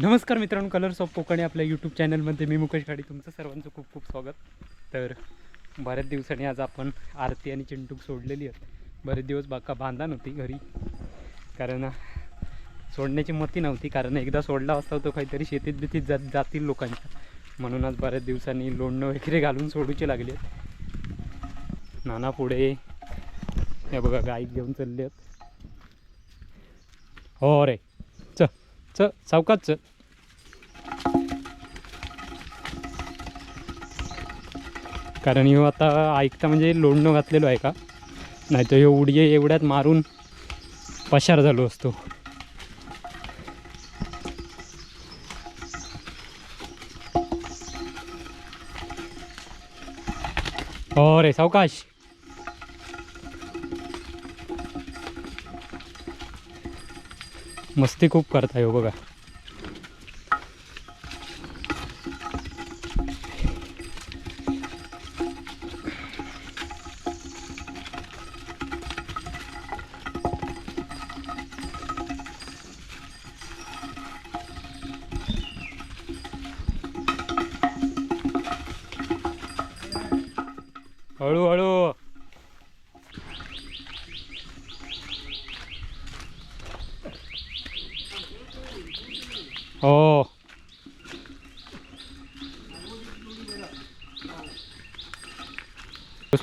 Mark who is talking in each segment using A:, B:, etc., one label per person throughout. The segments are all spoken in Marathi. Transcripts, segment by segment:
A: नमस्कार मित्रांनो कलर्स ऑफ कोकणी आपल्या यूट्यूब चॅनलमध्ये मी मुकेश घाडी तुमचं सर्वांचं खूप खूप स्वागत. तर बऱ्याच दिवसांनी आज आपण आरती आणि चिंटूक सोडलेली आहेत. बरेच दिवस बाका बांधा नव्हती घरी. कारण सोडण्याची मती नव्हती कारण एकदा सोडला असता तो काहीतरी शेतीत बितीत जात जातील लोकांच्या. म्हणून आज बऱ्याच दिवसांनी लोणणं वगैरे घालून सोडूचे लागले आहेत. नाना पुढे हे बघा गाईत घेऊन चालले आहेत. हो रे. च च सावकाच च. कारण ह्यो आता ऐकता म्हणजे लोणणं घातलेलो आहे का? नाही तर ह्यो उडये एवढ्यात मारून पशार झालो असतो. हो रे सावकाश. मस्ती खूप करताय हो बघा. हळूहळू हो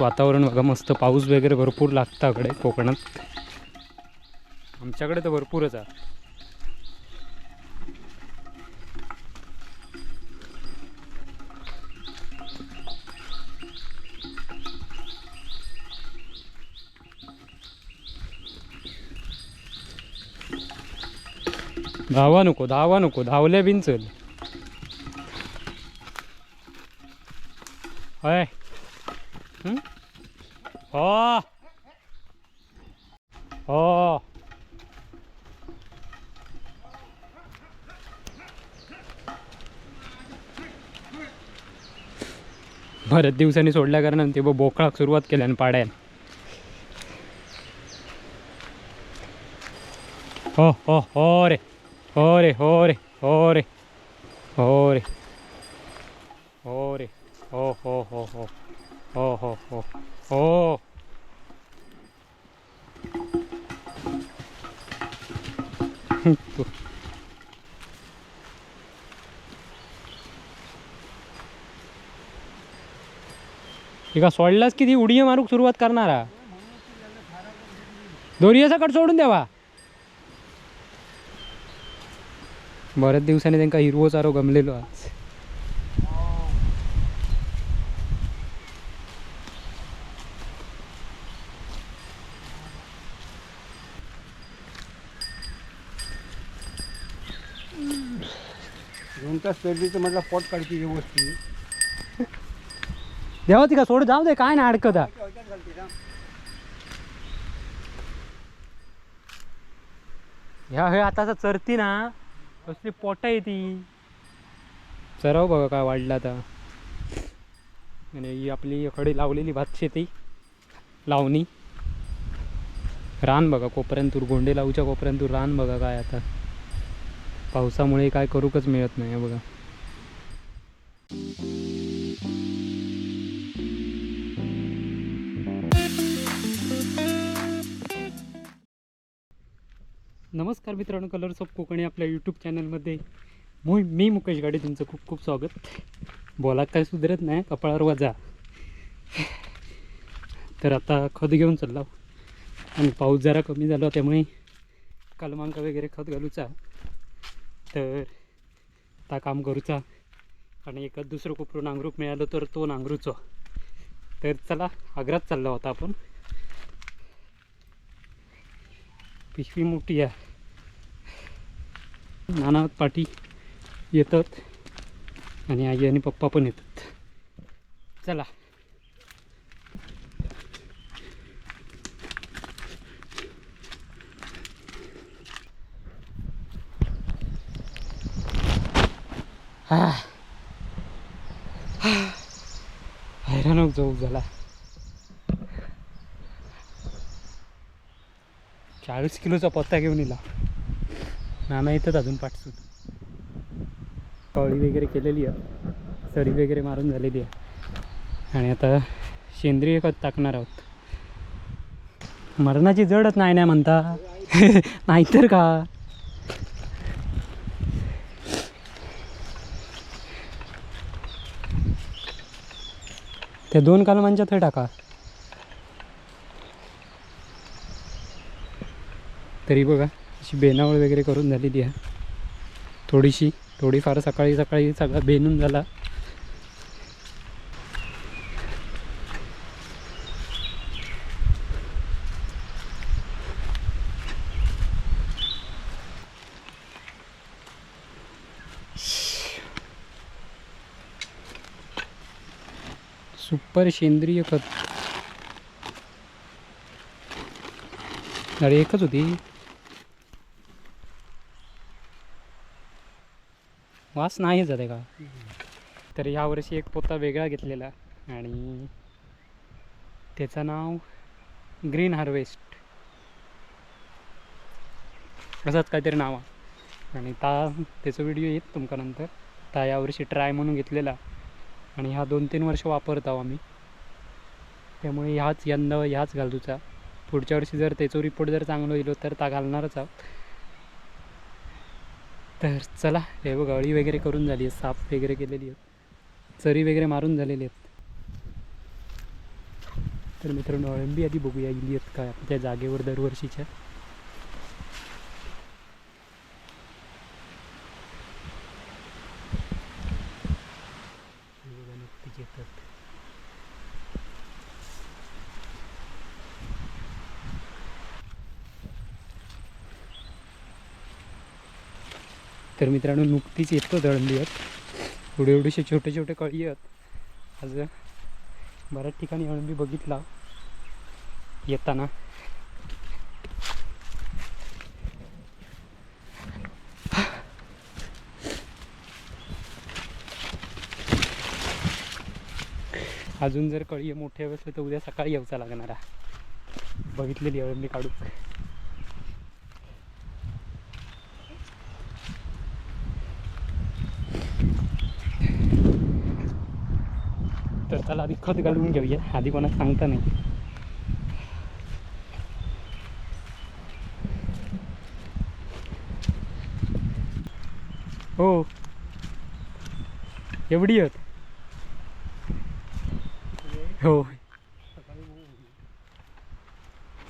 A: वातावरण बघा मस्त पाऊस वगैरे भरपूर लागता इकडे कोकणात. आमच्याकडे तर भरपूरच आहे. धावा नको धावा नको धावल्या बिन चल. होय हो? हो. बऱ्याच दिवसांनी सोडल्या कारण ते बोकळाक सुरुवात केल्यान पाड्यान. हो हो हो रे. Ore, ore, ore. Ore. Ore. Oh, oh, oh, oh. Oh, oh, oh. Oh. oh. तिका सोडलाच की ती उडी मारूक सुरुवात करणार दोरी कट सोडून द्यावा बऱ्याच दिवसांनी त्यांना हिरवो चारो गमलेलो आज.
B: दोन तास पेरलीचं म्हटलं पोट काढते व्यवस्थित
A: देवा ती का सोड जाऊ दे काय नाही अडकत ह्या हे आताचा चरती ना. कसली पोटा येते चराव बघा काय वाढला आता. आणि ही आपली कडे लावलेली भात शेती लावणी. रान बघा कोपऱ्यांतूर गोंडे लावूच्या कोपऱ्यांतूर रान बघा काय आता. पावसामुळे काय करूकच मिळत नाही हे बघा. नमस्कार मित्रांनो कलर्स ऑफ कोकणी आपल्या यूट्यूब चॅनलमध्ये मु मी मुकेश गाडे तुमचं खूप खूप स्वागत. बोला काय सुधरत नाही कपाळावर वजा. तर आता खत घेऊन चाललो आणि पाऊस जरा कमी झाला त्यामुळे कलमांक वगैरे खत घालूचा. तर आता काम करूचा. आणि एकच दुसरं कोपरून नांगरूक मिळालं तर तो नांगरूचो. तर चला आग्रात चाललो होता आपण. पिशवी मोठी आहे. नाना पाटी येतात आणि आई आणि पप्पा पण येतात. चला. हा. हैराण जाऊ झाला. चाळीस किलोचा पत्ता घेऊन येला नाना येतात अजून पाठसूट कळी वगैरे केलेली आहे. सरी वगैरे मारून झालेली आहे. आणि आता सेंद्रिय खत टाकणार आहोत. मरणाची जडच नाही ना म्हणता. नाहीतर का? त्या दोन कलमांच्या थंय टाका. तरी बघा अशी बेनावळ वगैरे करून झालेली आहे. थोडीशी थोडीफार सकाळी सकाळी सगळा बेनून झाला. सुपर सेंद्रिय खत. अरे एकच होती. वास नाही जाते का. तर यावर्षी एक पोता वेगळा घेतलेला आणि त्याचं नाव ग्रीन हार्वेस्ट. असंच काहीतरी नाव आहे. आणि ता त्याचा व्हिडिओ येत तुमका नंतर. ता यावर्षी ट्राय म्हणून घेतलेला. आणि ह्या दोन तीन वर्ष वापरत आहो आम्ही. त्यामुळे ह्याच यंदा ह्याच घालूचा पुढच्या वर्षी जर त्याचा रिपोर्ट जर चांगलं येलो तर ता घालणारच आहोत. तर चला हे बघ अळी वगैरे करून झाली आहे साफ वगैरे केलेली आहेत. चरी वगैरे मारून झालेली आहेत. तर मित्रांनो अळंबी आधी बघूया इली आहेत काय त्या जागेवर दरवर्षीच्या हे बघा नुकतीच येतात तर मित्रांनो नुकतीच येतो दळंबी आहेत. एवढे एवढेसे छोटे छोटे कळी आहेत. आज बऱ्याच ठिकाणी अळंबी बघितला. येताना. अजून जर कळी मोठे असले तर उद्या सकाळी यावचा लागणार आहे. बघितलेली अळंबी काढू तर चला आधी खत घालून घेऊया आधी कोणा सांगता नाही हो एवढी आहेत हो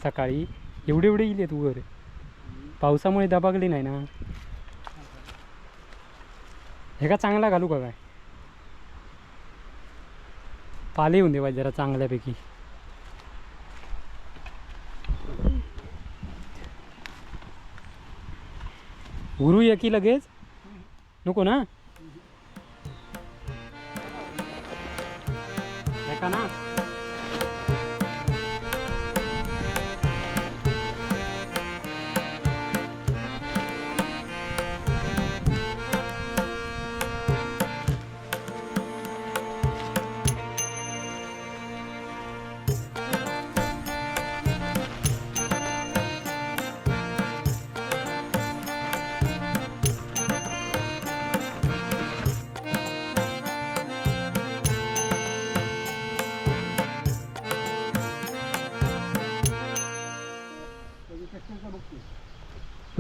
A: सकाळी एवढी एवढी गेली आहेत वर पावसामुळे दबागली नाही ना हे का चांगला घालू का काय पाले येऊन दे पाहिजे जरा चांगल्यापैकी. उरू ये की लगेच? नको ना?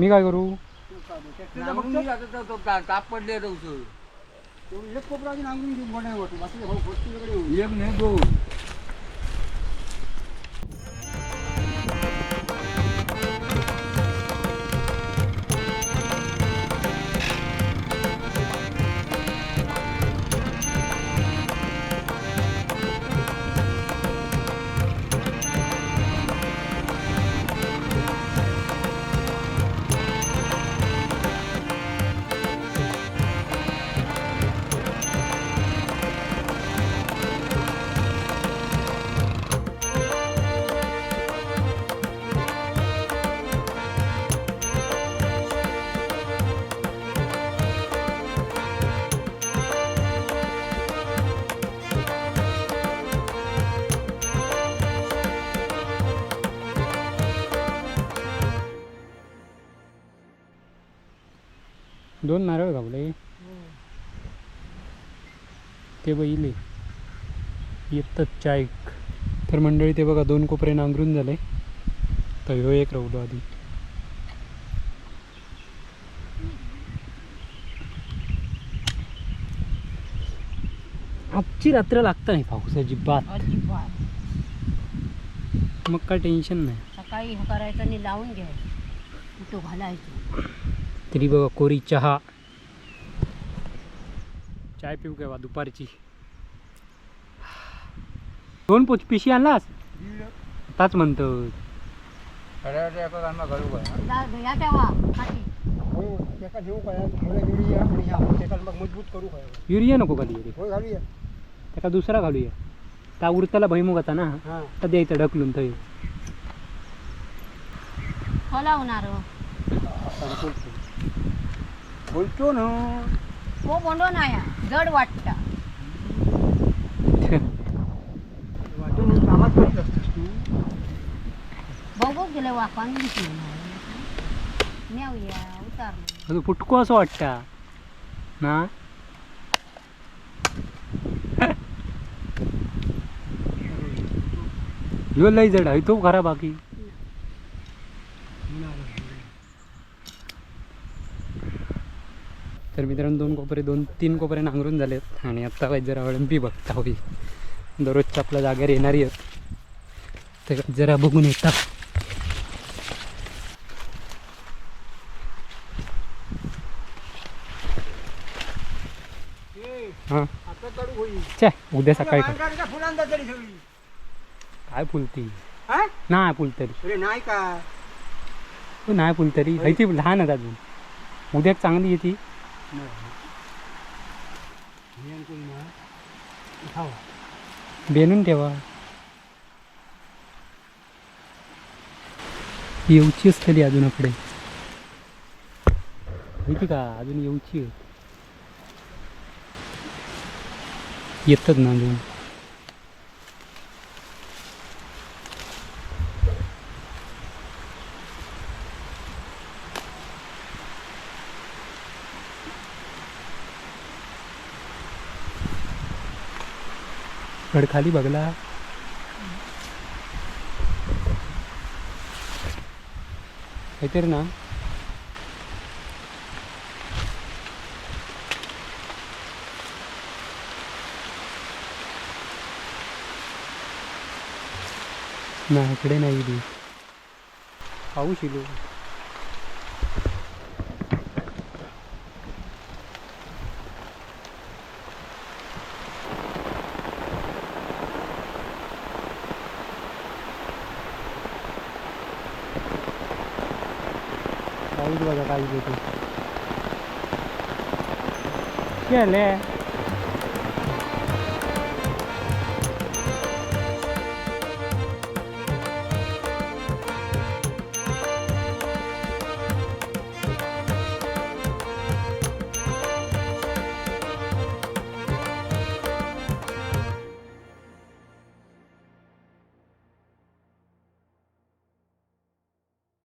A: मी काय करू
C: ताप पडले.
B: एक कोपरा नांगरून घेऊन बनाय वाटतो बाकी भाऊ.
C: एक नाही दोन
A: दोन नारळ घावले. ते बैले येतात चाय तर मंडळी ते बघा दोन कोपरे नांगरून झाले. तर ह्यो एक राहलो आधी. आजची रात्र लागता नाही पाऊस अजिबात. मग काय टेन्शन नाही.
D: सकाळी करायचं आणि लावून घ्यायचं. कुठं घालायचं?
A: तरी बघा कोरी चहा. चाय पिऊ काय वा दुपारची. दोन पोच पिशी आणलास? आताच म्हणतो.
B: युरिया आणि ह्या त्याका मग मजबूत करू काय
A: युरिया नको
B: होय घालूया
A: त्याका दुसरा घालूया त्या उरताला भैमुगाचा ना
B: हां.
A: तर द्यायचं ढकलून थंय
D: फलावणार
B: बोलतो ना.
D: हो बोंडो नाही जड वाटतं.
B: वाटून कामात करीत असतोस तू.
D: बघू गेले वापान घेतली नेऊया उतारलं.
A: अजून फुटको असं वाटतं. ना? ह्यो लय जड आहे. तो खरा बाकी तर मित्रांनो दोन कोपरे दोन तीन कोपरे नांगरून झालेत आणि आत्ता काही जरा अळंबी बघता होई. दररोजच्या आपल्या जागेवर येणारी आहेत. तर जरा बघून येता. हां. चे उद्या सकाळी काय फुलती?
B: हा?
A: नाही फुलतरी.
B: नाही का?
A: नाही फुलतरी. लहान आहेत अजून. उद्या चांगली येते बेनून ठेवा. येऊची असतली अजून आपले माहिती का अजून येऊची. येतात ना अजून. गड खाली बघला. काहीतरी ना. ना इकडे नाही ती. पाऊस येलो पाऊस बघा काही देतो केले